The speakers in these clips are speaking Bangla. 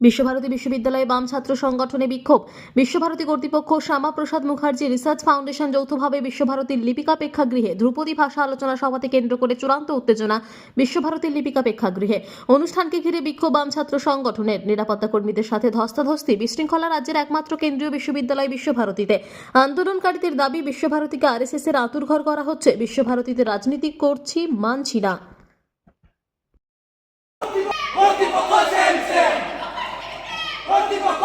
বিশ্বভারতী বিশ্ববিদ্যালয়ে বাম ছাত্র সংগঠনে বিক্ষোভ। বিশ্বভারতী কর্তৃপক্ষ শ্যামাপ্রসাদ মুখার্জি, রিসার্চ ফাউন্ডেশন যৌথভাবে বিশ্বভারতীর লিপিকা প্রেক্ষাগৃহে ধ্রুপদী ভাষা আলোচনা সভাতে কেন্দ্র করে চূড়ান্ত উত্তেজনা বিশ্বভারতীর লিপিকা প্রেক্ষাগৃহে। অনুষ্ঠানকে ঘিরে বিক্ষোভ বাম ছাত্র সংগঠনের নিরাপত্তা কর্মীদের সাথে ধস্তাধস্তি, বিশৃঙ্খলা রাজ্যের একমাত্র কেন্দ্রীয় বিশ্ববিদ্যালয় বিশ্বভারতীতে। আন্দোলনকারীদের দাবি, বিশ্বভারতীকে আরএসএস এর আতুরঘর করা হচ্ছে। বিশ্বভারতীতে রাজনীতি করছি, মানছি না। কর্তৃপক্ষ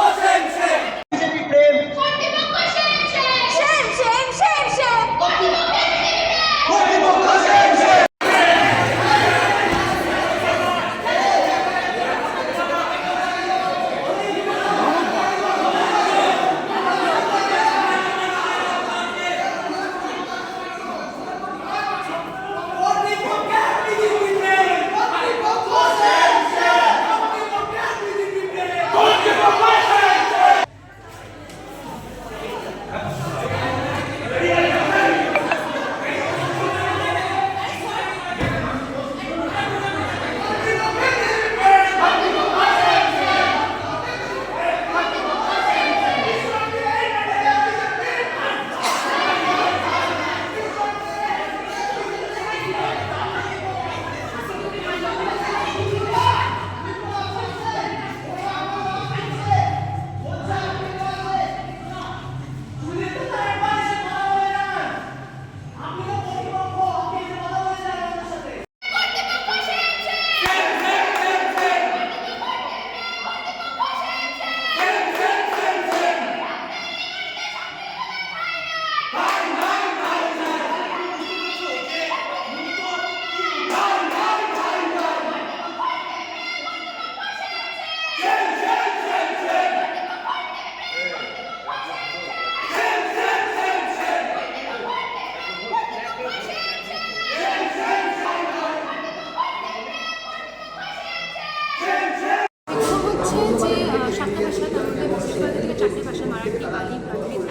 সাতটা ভাষা তার মধ্যে মুর্শিদাবাদ থেকে চারটে ভাষা মারাঠি বালি প্রাকৃত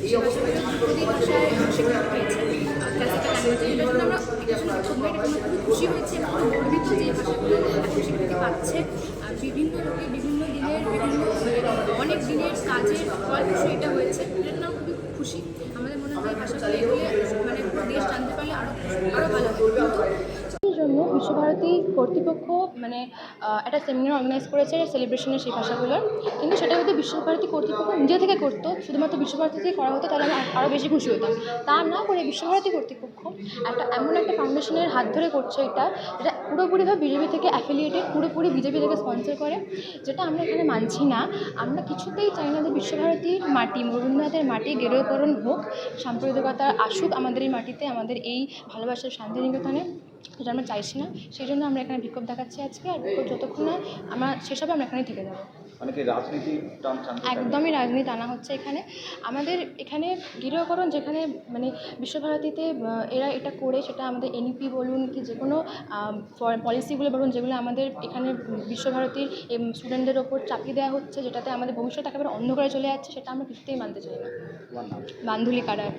সেই ভাষাগুলো পেয়েছে ক্লাসিক্যাল আমরা খুবই খুশি হয়েছি এবং যে ভাষাগুলো এত স্বীকৃতি পাচ্ছে বিভিন্ন লোকে বিভিন্ন দিনের বিভিন্ন অনেক দিনের কাজের ফল এটা হয়েছে এটার জন্য খুবই খুশি আমাদের মনে হয় ভাষাগুলো এগুলো মানে দেশ জানতে পারলে আরও আরও ভালো কিন্তু বিশ্বভারতী কর্তৃপক্ষ মানে একটা সেমিনার অর্গানাইজ করেছে সেলিব্রেশনের সেই ভাষাগুলোর কিন্তু সেটা যদি বিশ্বভারতী কর্তৃপক্ষ নিজে থেকে করতো, শুধুমাত্র বিশ্বভারতী থেকে করা হতো, তাহলে আমি আরও বেশি খুশি হতাম। তা না করে বিশ্বভারতী কর্তৃপক্ষ একটা এমন একটা ফাউন্ডেশনের হাত ধরে করছে এটা, যেটা পুরোপুরিভাবে বিজেপি থেকে অ্যাফিলিয়েটেড পুরোপুরি বিজেপি থেকে স্পন্সর করে, যেটা আমরা এখানে মানছি না। আমরা কিছুতেই চাই না যে বিশ্বভারতীর মাটি রবীন্দ্রনাথের মাটি গেরুকরণ হোক সাম্প্রদায়িকতা আসুক আমাদের এই মাটিতে, আমাদের এই ভালোবাসার শান্তিনিকেতনে। যেটা আমরা চাইছি না সেই জন্য আমরা এখানে বিক্ষোভ দেখাচ্ছি আজকে আর বিক্ষোভ যতক্ষণ না আমরা সেসবে আমরা এখানেই থেকে যাব। একদমই রাজনীতি আনা হচ্ছে এখানে। আমাদের এখানে গৃহকরণ যেখানে মানে বিশ্বভারতীতে এরা এটা করে সেটা আমাদের এনইপি বলুন কি যে কোনো পলিসিগুলো বলুন যেগুলো আমাদের এখানে বিশ্বভারতীর স্টুডেন্টদের ওপর চাপিয়ে দেওয়া হচ্ছে যেটাতে আমাদের ভবিষ্যৎ একেবারে অন্ধকারে চলে যাচ্ছে সেটা আমরা কিছুতেই মানতে চাই না। বান্ধুলি কারার।